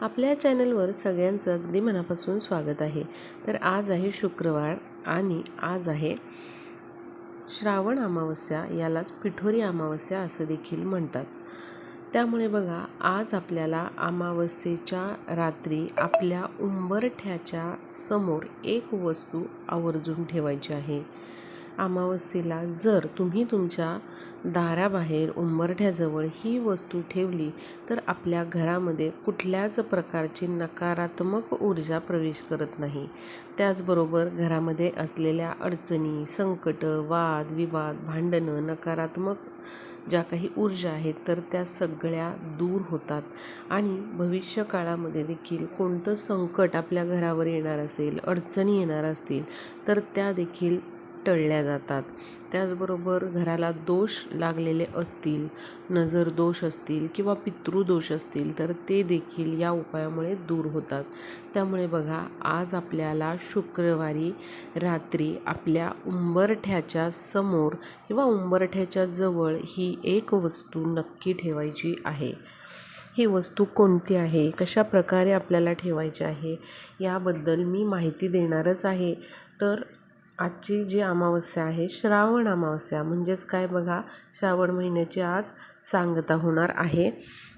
आपल्या चॅनलवर सगळ्यांचं अगदी मनापासून स्वागत आहे. तर आज आहे शुक्रवार आणि आज आहे श्रावण अमावस्या यालाच पिठोरी अमावस्या असं देखील म्हणतात. त्यामुळे बघा आज आपल्याला अमावस्येच्या रात्री आपल्या उंबरठ्याच्या समोर एक वस्तू आवर्जून ठेवायची आहे. अमावस्येला जर तुम्ही तुमच्या दाराबाहेर उंबरठ्याजवळ ही वस्तू ठेवली तर आपल्या घरामध्ये कुठल्याच प्रकारची नकारात्मक ऊर्जा प्रवेश करत नाही. त्याचबरोबर घरामध्ये असलेल्या अडचणी संकट वाद विवाद भांडणं नकारात्मक ज्या काही ऊर्जा आहेत तर त्या सगळ्या दूर होतात. आणि भविष्य काळामध्ये देखील कोणतं संकट आपल्या घरावर येणार असेल अडचणी येणार असतील तर त्या देखील टळल्या जातात. त्याचबरोबर घराला दोष लागलेले असतील नजर दोष असतील किंवा पितृदोष असतील तर ते देखील या उपायामुळे दूर होतात. त्यामुळे बघा आज आपल्याला शुक्रवारी रात्री आपल्या उंबरठ्याच्या समोर किंवा उंबरठ्याच्या जवळ ही एक वस्तू नक्की ठेवायची आहे. ही वस्तू कोणती आहे? कशा प्रकारे आपल्याला ठेवायची आहे? याबद्दल मी माहिती देणारच आहे. तर आजची जी अमावस्या आहे श्रावण अमावस्या म्हणजेच काय बघा श्रावण महिन्याची आज सांगता होणार आहे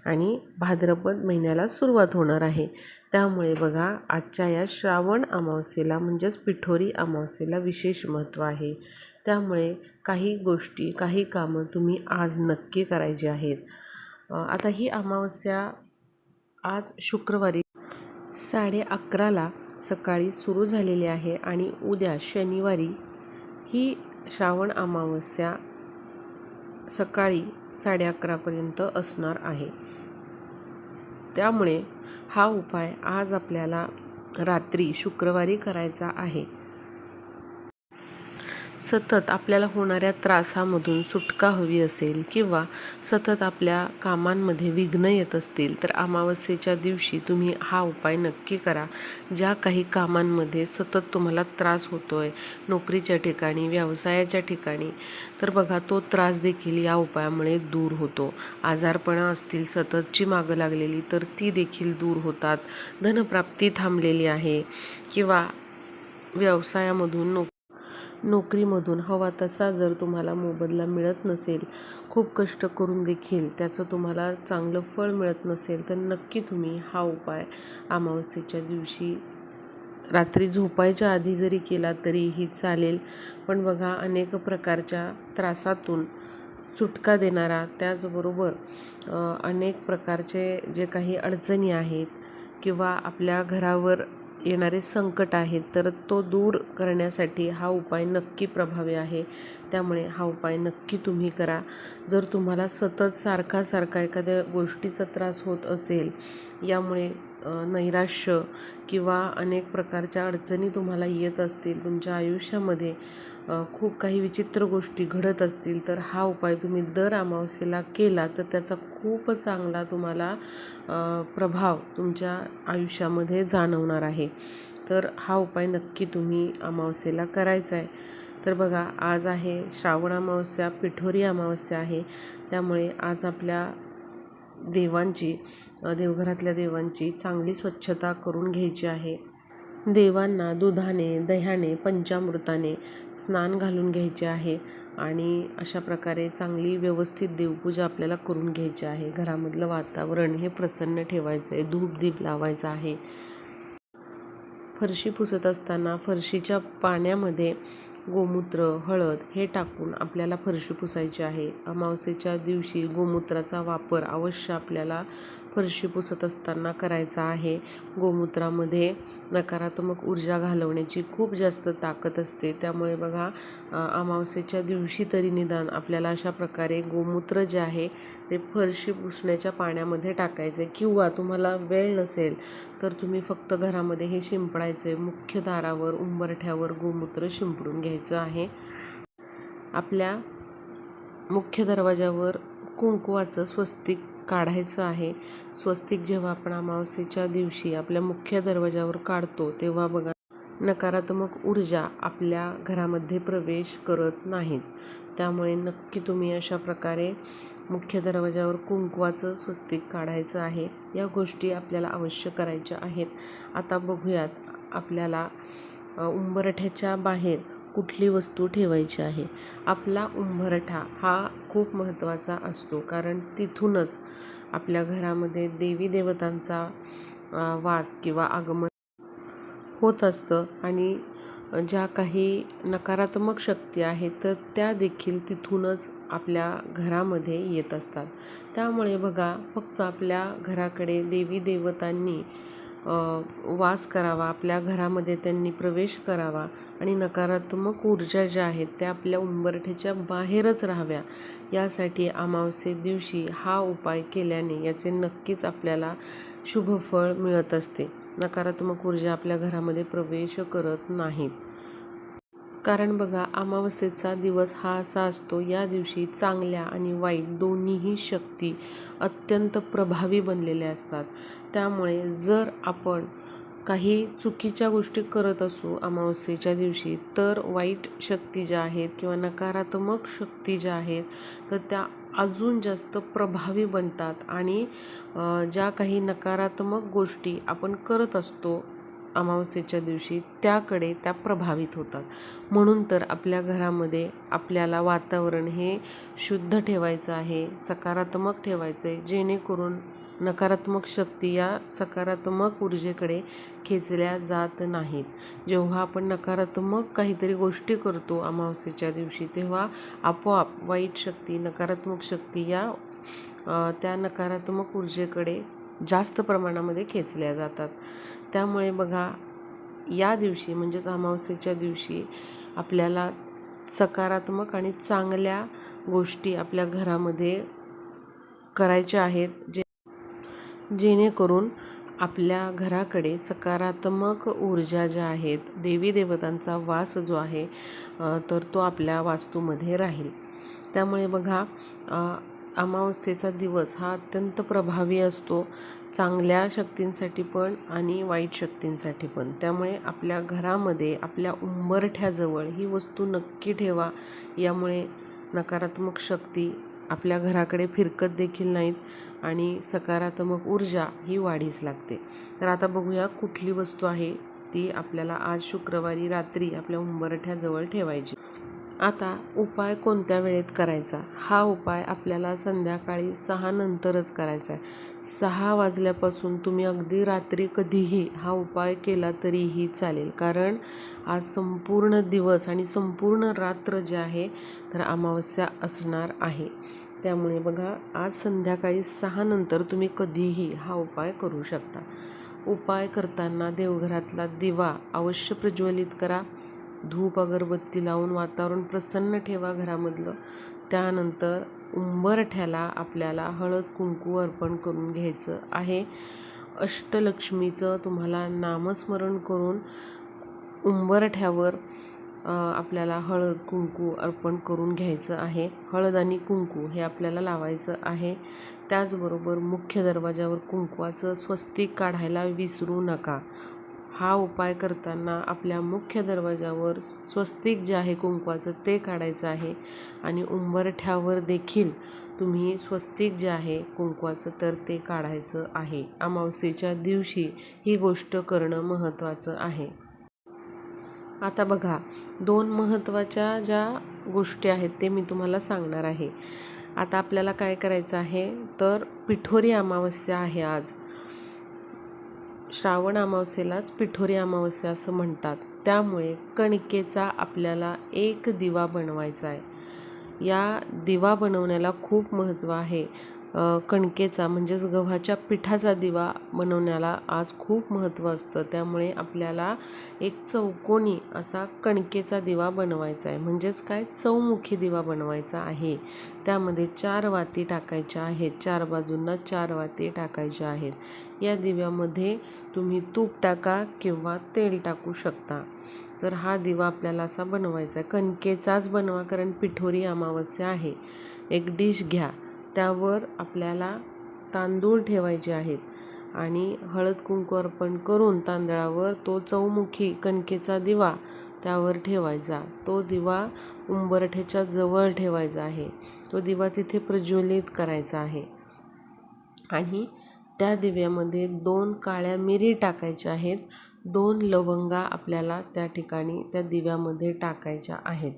आणि भाद्रपद महिन्याला सुरुवात होणार आहे. त्यामुळे बघा आजच्या या श्रावण अमावस्येला म्हणजेच पिठोरी अमावस्येला विशेष महत्त्व आहे. त्यामुळे काही गोष्टी काही कामं तुम्ही आज नक्की करायची आहेत. आता ही अमावस्या आज शुक्रवारी साडे अकराला सकाळी सुरू झालेली आहे आणि उद्या शनिवारी ही श्रावण अमावस्या सकाळी साडे अकरापर्यंत असणार आहे. त्यामुळे हा उपाय आज आपल्याला रात्री शुक्रवारी करायचा आहे. सतत आपल्याला होणाऱ्या त्रासामधून सुटका हवी असेल किंवा सतत आपल्या कामांमध्ये विघ्न येत असतील तर अमावस्येच्या दिवशी तुम्ही हा उपाय नक्की करा. ज्या काही कामांमध्ये सतत तुम्हाला त्रास होतो आहे नोकरीच्या ठिकाणी व्यवसायाच्या ठिकाणी तर बघा तो त्रास देखील या उपायामुळे दूर होतो. आजारपणं असतील सततची मागं लागलेली तर ती देखील दूर होतात. धनप्राप्ती थांबलेली आहे किंवा व्यवसायामधून नोक नोकरीमधून हवा तसा जर तुम्हाला मोबदला मिळत नसेल खूप कष्ट करून देखील त्याचं तुम्हाला चांगलं फळ मिळत नसेल तर नक्की तुम्ही हा उपाय अमावस्येच्या दिवशी रात्री झोपायच्या आधी जरी केला तरीही चालेल. पण बघा अनेक प्रकारच्या त्रासातून सुटका देणारा त्याचबरोबर अनेक प्रकारचे जे काही अडचणी आहेत किंवा आपल्या घरावर येणारे संकट आहेत तर तो दूर करण्यासाठी हा उपाय नक्की प्रभावी आहे. त्यामुळे हा उपाय नक्की तुम्ही करा. जर तुम्हाला सतत सारखा सारखा एखाद्या गोष्टीचा त्रास होत असेल यामुळे नैराश्य किंवा अनेक प्रकारच्या अडचणी तुम्हाला येत असतील तुमच्या आयुष्यामध्ये खूप काही विचित्र गोष्टी घडत असतील तर हा उपाय तुम्ही दर अमावस्येला केला तर त्याचा खूप चांगला तुम्हाला प्रभाव तुमच्या आयुष्यामध्ये जाणवणार आहे. तर हा उपाय नक्की तुम्ही अमावस्येला करायचा आहे तर बघा आज आहे श्रावण अमावस्या पिठोरी अमावस्या आहे. त्यामुळे आज आपल्या देवांची देवघरातल्या देवांची चांगली स्वच्छता करून घ्यायची आहे. देवांना दुधाने दह्याने पंचामृताने स्नान घालून घ्यायचे आहे आणि अशा प्रकारे चांगली व्यवस्थित देवपूजा आपल्याला करून घ्यायची आहे. घरामधलं वातावरण हे प्रसन्न ठेवायचं आहे धूप दीप आहे. फरशी पुसत असताना फरशीच्या पाण्यामध्ये गोमूत्र हळद हे टाकून आपल्याला फरशी पुसायची आहे. अमावस्येच्या दिवशी गोमूत्राचा वापर अवश्य आपल्याला फरशी पुसत असताना करायचा आहे. गोमूत्रामध्ये नकारात्मक ऊर्जा घालवण्याची खूप जास्त ताकद असते. त्यामुळे बघा अमावस्येच्या दिवशी तरी निदान आपल्याला अशा प्रकारे गोमूत्र जे आहे ते फरशी पुसण्याच्या पाण्यामध्ये टाकायचे. किंवा तुम्हाला वेळ नसेल तर तुम्ही फक्त घरामध्ये हे शिंपडायचे. मुख्य दारावर उंबरठ्यावर गोमूत्र शिंपडून घ्यायचं आहे. आपल्या मुख्य दरवाजावर कुंकुवाचं स्वस्तिक काढायचं आहे. स्वस्तिक जेव्हा आपण अमावस्येच्या दिवशी आपल्या मुख्य दरवाजावर काढतो तेव्हा बघा नकारात्मक ऊर्जा आपल्या घरामध्ये प्रवेश करत नाहीत. त्यामुळे नक्की तुम्ही अशा प्रकारे मुख्य दरवाजावर कुंकवाचं स्वस्तिक काढायचं आहे. या गोष्टी आपल्याला अवश्य करायच्या आहेत. आता बघूयात आपल्याला उंबरठ्याच्या बाहेर कुठली वस्तू ठेवायची आहे. आपला उंबरठा हा खूप महत्त्वाचा असतो कारण तिथूनच आपल्या घरामध्ये देवी देवतांचा वास किंवा आगमन होत असतं आणि ज्या काही नकारात्मक शक्ती आहेत तर त्या देखील तिथूनच आपल्या घरामध्ये येत असतात. त्यामुळे बघा फक्त आपल्या घराकडे देवी देवतांनी वास करावा आपल्या घरामध्ये त्यांनी प्रवेश करावा आणि नकारात्मक ऊर्जा ज्या आहेत त्या आपल्या उंबरठ्याच्या बाहेरच राहाव्या. यासाठी अमावस्ये दिवशी हा उपाय केल्याने याचे नक्कीच आपल्याला शुभफळ मिळत असते. नकारात्मक ऊर्जा आपल्या घरामध्ये प्रवेश करत नाहीत. कारण बघा अमावस्येचा दिवस हा असा असतो या दिवशी चांगल्या आणि वाईट दोन्हीही शक्ती अत्यंत प्रभावी बनलेल्या असतात. त्यामुळे जर आपण काही चुकीच्या गोष्टी करत असू अमावस्येच्या दिवशी तर वाईट शक्ती ज्या आहेत किंवा नकारात्मक शक्ती ज्या आहेत तर त्या अजून जास्त प्रभावी बनतात. आणि ज्या काही नकारात्मक गोष्टी आपण करत असतो अमावस्येच्या दिवशी त्याकडे त्या प्रभावित होतात. म्हणून तर आपल्या घरामध्ये आपल्याला वातावरण हे शुद्ध ठेवायचं आहे सकारात्मक ठेवायचं आहे जेणेकरून नकारात्मक शक्ती या सकारात्मक ऊर्जेकडे खेचल्या जात नाहीत. जेव्हा आपण नकारात्मक काहीतरी गोष्टी करतो अमावस्येच्या दिवशी तेव्हा आपोआप वाईट शक्ती नकारात्मक शक्ती या त्या नकारात्मक ऊर्जेकडे जास्त प्रमाणामध्ये खेचल्या जातात. त्यामुळे बघा या दिवशी म्हणजेच अमावस्येच्या दिवशी आपल्याला सकारात्मक आणि चांगल्या गोष्टी आपल्या घरामध्ये करायच्या आहेत जे जेणेकरून आपल्या घराकडे सकारात्मक ऊर्जा ज्या आहेत देवी देवतांचा वास जो आहे तर तो आपल्या वास्तूमध्ये राहील. त्यामुळे बघा अमावस्येचा दिवस हा अत्यंत प्रभावी असतो. चांगल्या शक्तींसाठी पण आणि वाईट शक्तींसाठी पण. त्यामुळे आपल्या घरामध्ये आपल्या उंबरठ्याजवळ ही वस्तू नक्की ठेवा. यामुळे नकारात्मक शक्ती आपल्या घराकडे फिरकत देखील नाहीत आणि सकारात्मक ऊर्जा ही वाढीस लागते. तर आता बघूया कुठली वस्तू आहे ती आपल्याला आज शुक्रवारी रात्री आपल्या उंबरठ्याजवळ ठेवायची. आता उपाय कोणत्या वेळेत करायचा? हा उपाय आपल्याला संध्याकाळी सहा नंतरच करायचा आहे. सहा वाजल्यापासून तुम्ही अगदी रात्री कधीही हा उपाय केला तरीही चालेल. कारण आज संपूर्ण दिवस आणि संपूर्ण रात्र जे आहे तर अमावस्या असणार आहे. त्यामुळे बघा आज संध्याकाळी सहा नंतर तुम्ही कधीही हा उपाय करू शकता. उपाय करताना देवघरातला दिवा अवश्य प्रज्वलित करा. धूप अगरबत्ती लावून वातावरण प्रसन्न ठेवा घरामधलं. त्यानंतर उंबरठ्याला आपल्याला हळद कुंकू अर्पण करून घ्यायचं आहे. अष्टलक्ष्मीचं तुम्हाला नामस्मरण करून उंबरठ्यावर आपल्याला हळद कुंकू अर्पण करून घ्यायचं आहे. हळद आणि कुंकू हे आपल्याला लावायचं आहे. त्याचबरोबर मुख्य दरवाजावर कुंकवाचं स्वस्तिक काढायला विसरू नका. हा उपाय करताना आपल्या मुख्य दरवाजावर स्वस्तिक जे आहे कुंकवाचं ते काढायचं आहे आणि उंबरठ्यावर देखील तुम्ही स्वस्तिक जे आहे कुंकवाचं तर ते काढायचं आहे. अमावस्येच्या दिवशी ही गोष्ट करणं महत्त्वाचं आहे. आता बघा दोन महत्त्वाच्या ज्या गोष्टी आहेत ते मी तुम्हाला सांगणार आहे. आता आपल्याला काय करायचं आहे? तर पिठोरी अमावस्या आहे आज. श्रावण अमावस्येलाच पिठोरी अमावस्या असं म्हणतात. त्यामुळे कणकेचा आपल्याला एक दिवा बनवायचा आहे. या दिवा बनवण्याला खूप महत्त्व आहे. कणकेचा म्हणजेच गव्हाच्या पिठाचा दिवा बनवण्याला आज खूप महत्त्व असतं. त्यामुळे आपल्याला एक चौकोनी असा कणकेचा दिवा बनवायचा आहे. म्हणजेच काय? चौमुखी दिवा बनवायचा आहे. त्यामध्ये चार वाती टाकायच्या आहेत. चार बाजूंना चार वाती टाकायच्या आहेत. या दिव्यामध्ये तुम्ही तूप टाका किंवा तेल टाकू शकता. तर हा दिवा आपल्याला असा बनवायचा आहे. कणकेचाच बनवा कारण पिठोरी अमावस्या आहे. एक डिश घ्या. त्यावर आपल्याला तांदूळ ठेवायचे आहेत. आणि हळद कुंकू अर्पण करून तांदळावर तो चौमुखी कणकेचा दिवा त्यावर ठेवायचा. तो दिवा उंबरठ्याच्या जवळ ठेवायचा आहे. तो दिवा तिथे प्रज्वलित करायचा आहे. आणि त्या दिव्यामध्ये दोन काळ्या मिरी टाकायच्या आहेत. दोन लवंगा आपल्याला त्या ठिकाणी त्या दिव्यामध्ये टाकायच्या आहेत.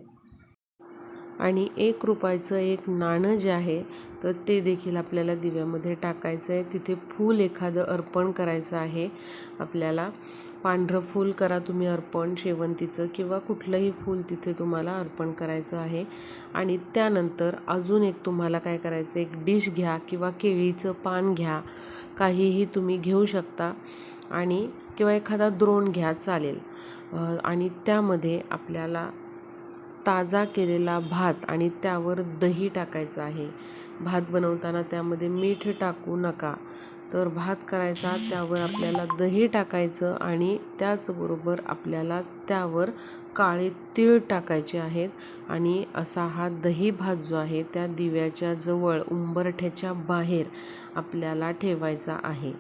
आणि एक रुपयाचं एक नाणं जे आहे तर ते देखील आपल्याला दिव्यामध्ये टाकायचं आहे. तिथे फूल एखादं अर्पण करायचं आहे. आपल्याला पांढरं फूल करा तुम्ही अर्पण शेवंतीचं किंवा कुठलंही फूल तिथे तुम्हाला अर्पण करायचं आहे. आणि त्यानंतर अजून एक तुम्हाला काय करायचं एक डिश घ्या किंवा केळीचं पान घ्या. काहीही तुम्ही घेऊ शकता आणि किंवा एखादा द्रोण घ्या चालेल. आणि त्यामध्ये आपल्याला ताजा केलेला भात आणि त्यावर दही टाकायचं आहे. भात बनवताना त्यामध्ये मीठ टाकू नका. तर भात करायचा त्यावर आपल्याला दही टाकायचं आणि त्याचबरोबर आपल्याला त्यावर काळे तीळ टाकायचे आहेत आणि असा हा दही भात जो आहे त्या दिव्याच्या जवळ उंबरठ्याच्या बाहेर आपल्याला ठेवायचा आहे.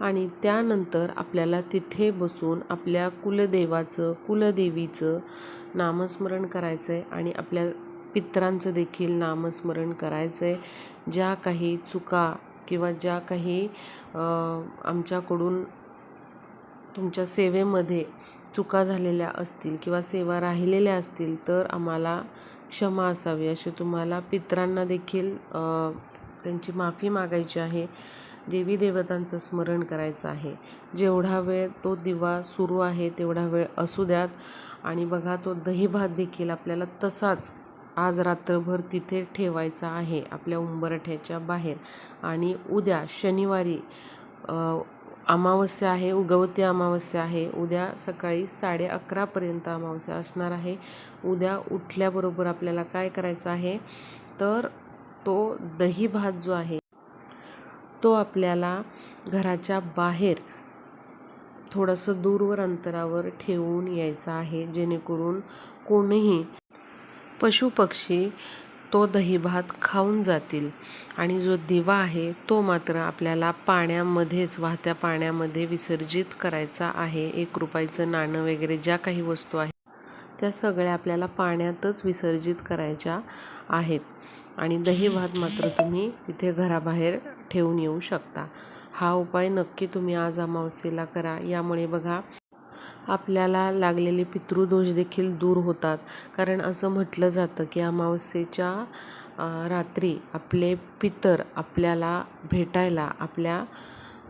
आणि त्यानंतर आपल्याला तिथे बसून आपल्या कुलदेवाचं कुलदेवीचं नामस्मरण करायचं आहे आणि आपल्या पित्रांचं देखील नामस्मरण करायचं आहे ज्या काही चुका किंवा ज्या काही आमच्याकडून तुमच्या सेवेमध्ये चुका झालेल्या असतील किंवा सेवा राहिलेल्या असतील तर आम्हाला क्षमा असावी असे तुम्हाला पित्रांना देखील त्यांची माफी मागायची आहे. देवी देवतांचं स्मरण करायचं आहे. जेवढा वेळ तो दिवा सुरू आहे तेवढा वेळ असू द्यात. आणि बघा तो दहीभात देखील आपल्याला तसाच आज रात्रभर तिथे ठेवायचा आहे आपल्या उंबरठ्याच्या बाहेर. आणि उद्या शनिवारी अमावस्या आहे उगवती अमावस्या आहे. उद्या सकाळी साडे अकरापर्यंत अमावस्या असणार आहे. उद्या उठल्याबरोबर आपल्याला काय करायचं आहे? तर तो दही भात जो आहे तो आपल्याला घराच्या बाहेर थोडंसं दूरवर अंतरावर ठेवून यायचा आहे जेणेकरून कोणीही पशुपक्षी तो दही भात खाऊन जातील. आणि जो दिवा आहे तो मात्र आपल्याला पाण्यामध्येच वाहत्या पाण्यामध्ये विसर्जित करायचा आहे. एक रुपयाचं नाणं वगैरे ज्या काही वस्तू आहेत त्या सगळ्या आपल्याला पाण्यातच विसर्जित करायच्या आहेत. आणि दही भात मात्र तुम्ही तिथे घराबाहेर ठेवून येऊ शकता. हा उपाय नक्की तुम्ही आज अमावस्येला करा. यामुळे बघा आपल्याला लागलेले पितृदोष देखील दूर होतात. कारण असं म्हटलं जातं की अमावस्येच्या रात्री आपले पितर आपल्याला भेटायला आपल्या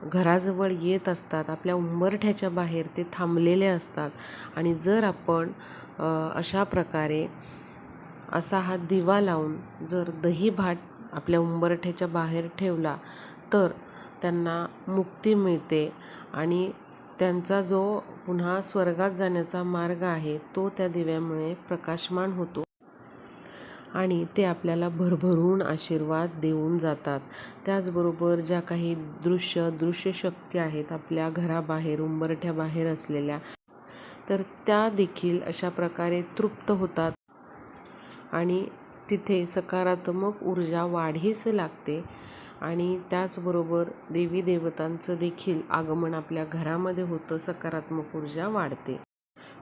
घराजवळ येत असतात. आपल्या उंबरठ्याच्या बाहेर ते थांबलेले असतात. आणि जर आपण अशा प्रकारे असा हा दिवा लावून जर दही भात आपल्या उंबरठ्याच्या बाहेर ठेवला तर त्यांना मुक्ती मिळते आणि त्यांचा जो पुन्हा स्वर्गात जाण्याचा मार्ग आहे तो त्या दिव्यामुळे प्रकाशमान होतो. आणि ते आपल्याला भरभरून आशीर्वाद देऊन जातात. त्याचबरोबर ज्या काही दृश्य दृश्य शक्ती आहेत आपल्या घराबाहेर उंबरठ्याबाहेर असलेल्या तर त्या देखील अशा प्रकारे तृप्त होतात. आणि तिथे सकारात्मक ऊर्जा वाढीस लागते आणि त्याचबरोबर देवी देवतांचं देखील आगमन आपल्या घरामध्ये होतं सकारात्मक ऊर्जा वाढते.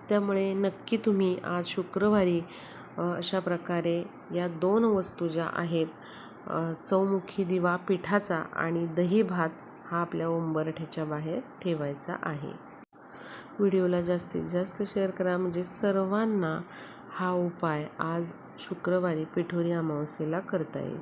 त्यामुळे नक्की तुम्ही आज शुक्रवारी अशा प्रकारे या दोन वस्तू ज्या आहेत चौमुखी दिवा पिठाचा आणि दही भात हा आपल्या उंबरठ्याच्या बाहेर ठेवायचा आहे. व्हिडिओला जास्तीत जास्त शेअर करा. म्हणजे सर्वांना हा उपाय आज शुक्रवारी पिठोरी अमावस्येला करता येईल.